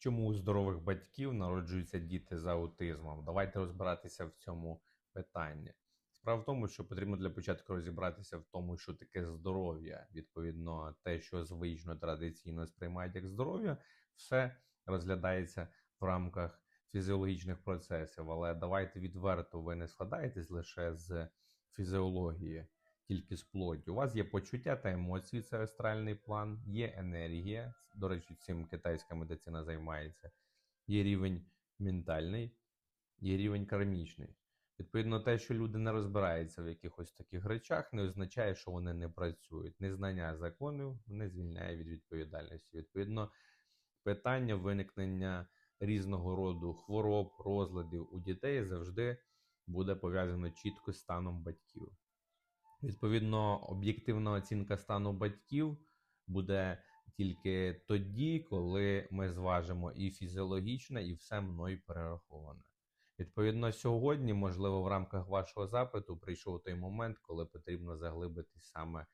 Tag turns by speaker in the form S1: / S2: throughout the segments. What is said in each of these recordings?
S1: Чому у здорових батьків народжуються діти з аутизмом? Давайте розбиратися в цьому питанні. Справа в тому, що потрібно для початку розібратися в тому, що таке здоров'я. Відповідно, те, що звично традиційно сприймають як здоров'я, все розглядається в рамках фізіологічних процесів. Але давайте відверто, ви не складаєтесь лише з фізіології, тільки з плоті. У вас є почуття та емоції, це астральний план, є енергія. До речі, цим китайська медицина займається. Є рівень ментальний, є рівень кармічний. Відповідно, те, що люди не розбираються в якихось таких речах, не означає, що вони не працюють. Незнання законів не звільняє від відповідальності. Відповідно, питання виникнення різного роду хвороб, розладів у дітей завжди буде пов'язано чітко з станом батьків. Відповідно, об'єктивна оцінка стану батьків буде тільки тоді, коли ми зважимо і фізіологічне, і все мною перераховане. Відповідно, сьогодні, можливо, в рамках вашого запиту прийшов той момент, коли потрібно заглибитись саме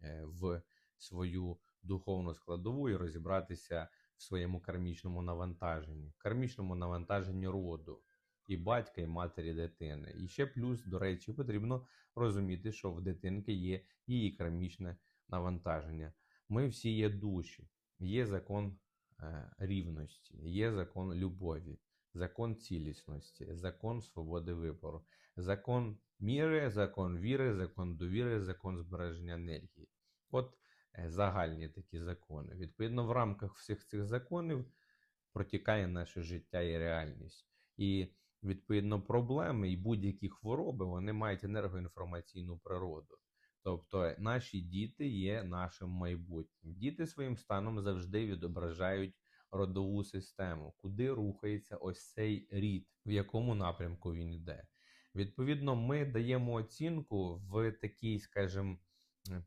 S1: е, в свою духовну складову і розібратися в своєму кармічному навантаженні, кармічному навантаженні роду і батька, і матері дитини. І ще плюс, до речі, потрібно розуміти, що в дитинки є її кармічне навантаження. Ми всі є душі, є закон е, рівності, є закон любові закон цілісності, закон свободи вибору, закон міри, закон віри, закон довіри, закон збереження енергії. От е, загальні такі закони. Відповідно, в рамках всіх цих законів протікає наше життя і реальність. І відповідно проблеми і будь-які хвороби вони мають енергоінформаційну природу. Тобто наші діти є нашим майбутнім. Діти своїм станом завжди відображають родову систему, куди рухається ось цей рід, в якому напрямку він йде. Відповідно, ми даємо оцінку в такій, скажімо,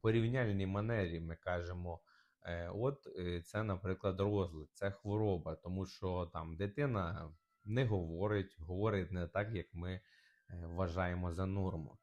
S1: порівняльній манері. Ми кажемо, е, от е, це, наприклад, розлад, це хвороба, тому що там дитина не говорить, говорить не так, як ми е, вважаємо за норму.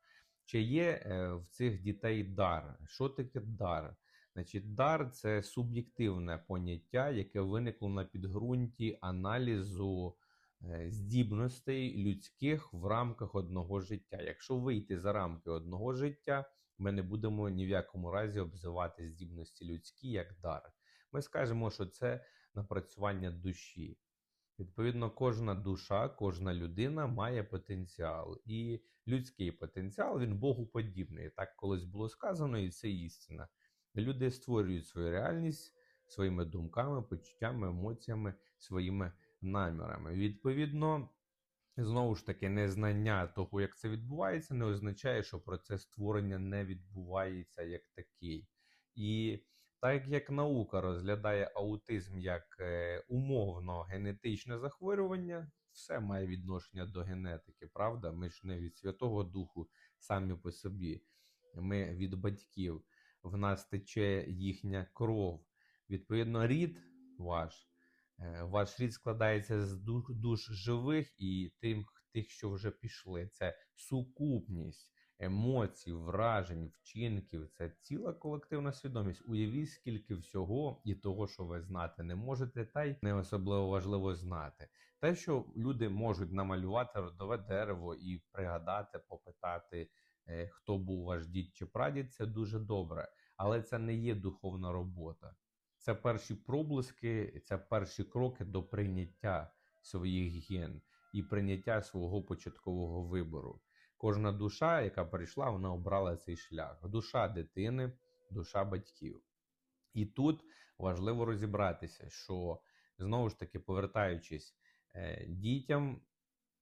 S1: Чи є в цих дітей дар? Що таке дар? Значить, дар це суб'єктивне поняття, яке виникло на підґрунті аналізу е, здібностей людських в рамках одного життя. Якщо вийти за рамки одного життя, ми не будемо ні в якому разі обзивати здібності людські як дар. Ми скажемо, що це напрацювання душі. Відповідно, кожна душа, кожна людина має потенціал. І людський потенціал він Богу подібний. Так колись було сказано, і це істина. Люди створюють свою реальність своїми думками, почуттями, емоціями, своїми намірами. Відповідно, знову ж таки, незнання того, як це відбувається, не означає, що процес створення не відбувається як такий. І так як наука розглядає аутизм як е, умовно генетичне захворювання, все має відношення до генетики, правда? Ми ж не від Святого Духу самі по собі, ми від батьків в нас тече їхня кров. Відповідно, рід ваш, е, ваш рід складається з душ, живих і тим, тих, що вже пішли. Це сукупність емоцій, вражень, вчинків. Це ціла колективна свідомість. Уявіть, скільки всього і того, що ви знати не можете, та й не особливо важливо знати. Те, що люди можуть намалювати родове дерево і пригадати, попитати. Е, хто був ваш дід чи прадід, це дуже добре, але це не є духовна робота. Це перші проблиски, це перші кроки до прийняття своїх ген і прийняття свого початкового вибору. Кожна душа, яка прийшла, вона обрала цей шлях: душа дитини, душа батьків. І тут важливо розібратися, що знову ж таки, повертаючись, е, дітям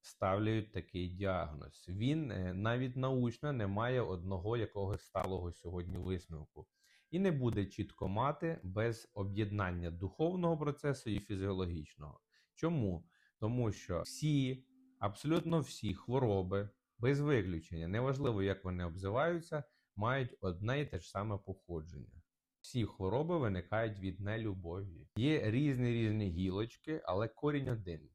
S1: ставлять такий діагноз. Він е, навіть научно не має одного якогось сталого сьогодні висновку. І не буде чітко мати без об'єднання духовного процесу і фізіологічного. Чому? Тому що всі, абсолютно всі хвороби, без виключення, неважливо, як вони обзиваються, мають одне і те ж саме походження. Всі хвороби виникають від нелюбові. Є різні різні гілочки, але корінь один.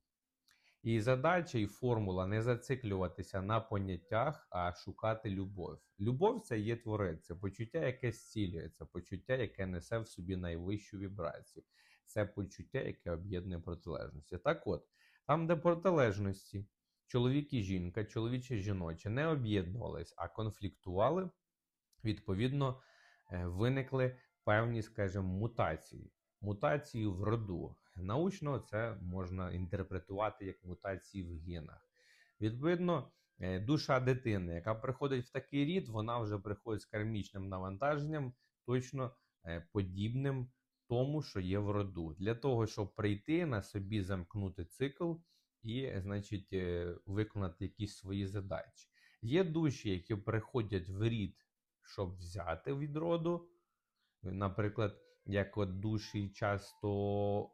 S1: І задача і формула не зациклюватися на поняттях, а шукати любов. Любов це є творець, це почуття, яке зцілюється, почуття, яке несе в собі найвищу вібрацію. це почуття, яке об'єднує протилежності. Так от, там, де протилежності, чоловік і жінка, чоловіче і жіноче не об'єднувались, а конфліктували, відповідно, е, виникли певні, скажімо, мутації. Мутації в роду. Научно це можна інтерпретувати як мутації в генах. Відповідно, е, душа дитини, яка приходить в такий рід, вона вже приходить з кармічним навантаженням, точно е, подібним тому, що є в роду. Для того, щоб прийти на собі замкнути цикл і, значить, е, виконати якісь свої задачі. Є душі, які приходять в рід, щоб взяти від роду. Наприклад, як от душі часто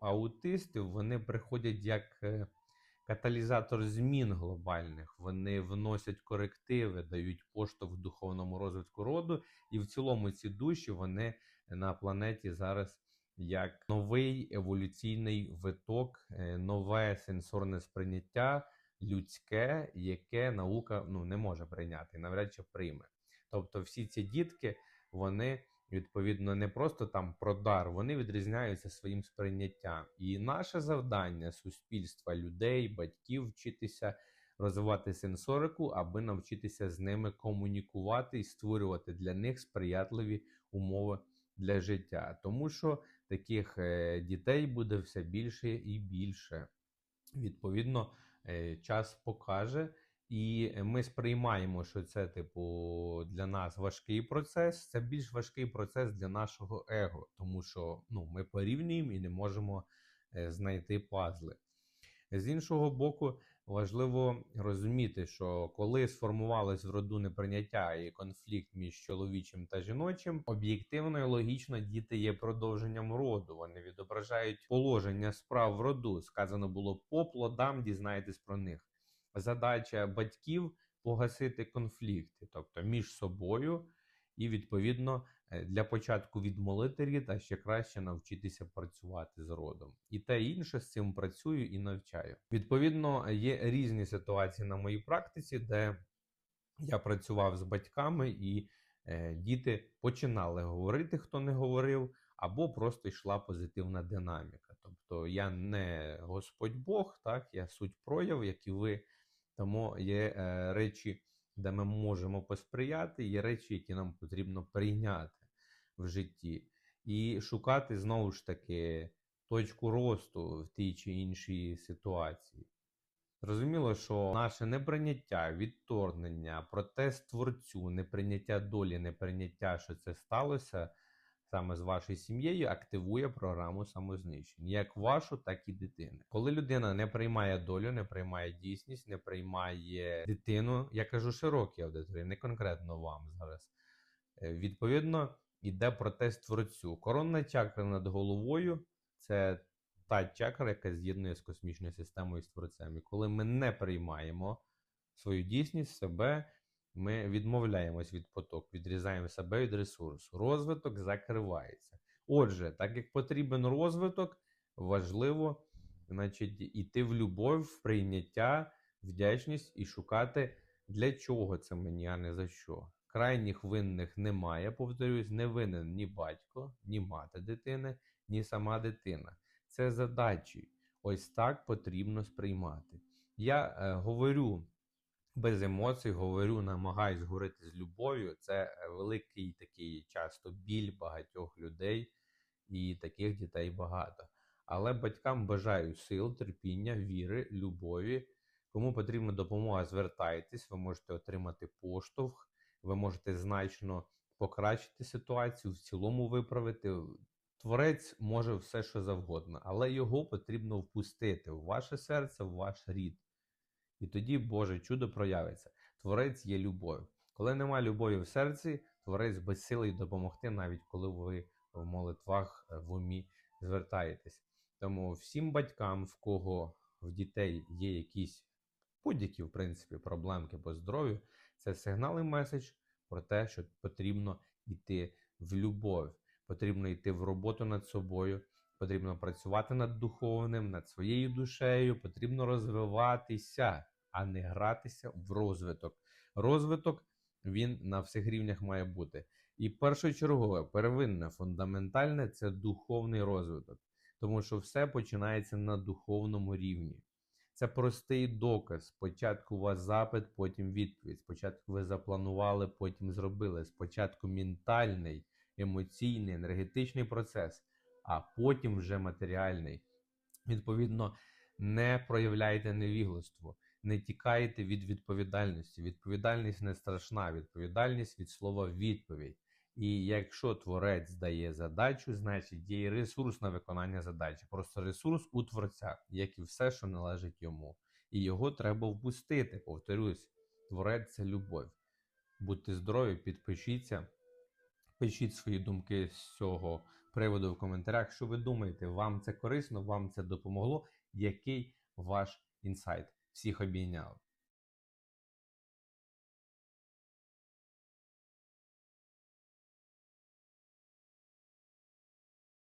S1: аутистів, вони приходять як е, каталізатор змін глобальних. Вони вносять корективи, дають поштовх духовному розвитку роду, і в цілому ці душі вони на планеті зараз як новий еволюційний виток, е, нове сенсорне сприйняття людське, яке наука ну, не може прийняти, навряд чи прийме. Тобто, всі ці дітки, вони відповідно не просто там про дар, вони відрізняються своїм сприйняттям. І наше завдання суспільства, людей, батьків вчитися розвивати сенсорику, аби навчитися з ними комунікувати і створювати для них сприятливі умови для життя. Тому що таких е, дітей буде все більше і більше. Відповідно, е, час покаже. І ми сприймаємо, що це, типу, для нас важкий процес. Це більш важкий процес для нашого его, тому що ну, ми порівнюємо і не можемо е, знайти пазли. З іншого боку, важливо розуміти, що коли сформувалось в роду неприйняття і конфлікт між чоловічим та жіночим, об'єктивно і логічно діти є продовженням роду. Вони відображають положення справ в роду. Сказано було по плодам, дізнаєтесь про них задача батьків погасити конфлікти, тобто між собою, і відповідно для початку відмолити рід, а ще краще навчитися працювати з родом. І те інше з цим працюю і навчаю. Відповідно, є різні ситуації на моїй практиці, де я працював з батьками, і е, діти починали говорити, хто не говорив, або просто йшла позитивна динаміка. Тобто я не Господь Бог, так я суть прояв, як і ви. Тому є е, речі, де ми можемо посприяти, є речі, які нам потрібно прийняти в житті, і шукати знову ж таки точку росту в тій чи іншій ситуації. Зрозуміло, що наше неприйняття, відторгнення, протест творцю, неприйняття долі, неприйняття, що це сталося саме з вашою сім'єю активує програму самознищення, як вашу, так і дитини. Коли людина не приймає долю, не приймає дійсність, не приймає дитину, я кажу широкій аудиторії, не конкретно вам зараз. Е, відповідно, йде протест творцю. Коронна чакра над головою це та чакра, яка з'єднує з космічною системою з творцем. І коли ми не приймаємо свою дійсність, себе ми відмовляємось від потоку, відрізаємо себе від ресурсу. Розвиток закривається. Отже, так як потрібен розвиток, важливо значить, іти в любов, в прийняття, вдячність і шукати, для чого це мені, а не за що. Крайніх винних немає, повторюсь, не винен ні батько, ні мати дитини, ні сама дитина. Це задачі. Ось так потрібно сприймати. Я е, говорю без емоцій говорю, намагаюсь говорити з любов'ю. Це е, великий такий часто біль багатьох людей, і таких дітей багато. Але батькам бажаю сил, терпіння, віри, любові. Кому потрібна допомога, звертайтесь, ви можете отримати поштовх, ви можете значно покращити ситуацію, в цілому виправити. Творець може все, що завгодно, але його потрібно впустити в ваше серце, в ваш рід. І тоді Боже чудо проявиться. Творець є любов. Коли немає любові в серці, творець безсилий допомогти, навіть коли ви в молитвах е, в умі звертаєтесь. Тому всім батькам, в кого в дітей є якісь будь-які, в принципі, проблемки по здоров'ю, це сигнал і меседж про те, що потрібно йти в любов, потрібно йти в роботу над собою. Потрібно працювати над духовним, над своєю душею, потрібно розвиватися а не гратися в розвиток. Розвиток він на всіх рівнях має бути. І першочергове, первинне, фундаментальне це духовний розвиток. Тому що все починається на духовному рівні. Це простий доказ. Спочатку у вас запит, потім відповідь. Спочатку ви запланували, потім зробили. Спочатку ментальний, емоційний, енергетичний процес, а потім вже матеріальний. Відповідно, не проявляйте невігластво, не тікайте від відповідальності. Відповідальність не страшна, відповідальність від слова відповідь. І якщо творець дає задачу, значить є і ресурс на виконання задачі. Просто ресурс у творця, як і все, що належить йому. І його треба впустити. Повторюсь, творець це любов. Будьте здорові, підпишіться, пишіть свої думки з цього приводу в коментарях. Що ви думаєте, вам це корисно, вам це допомогло? Який ваш інсайт? Всіх обійняв.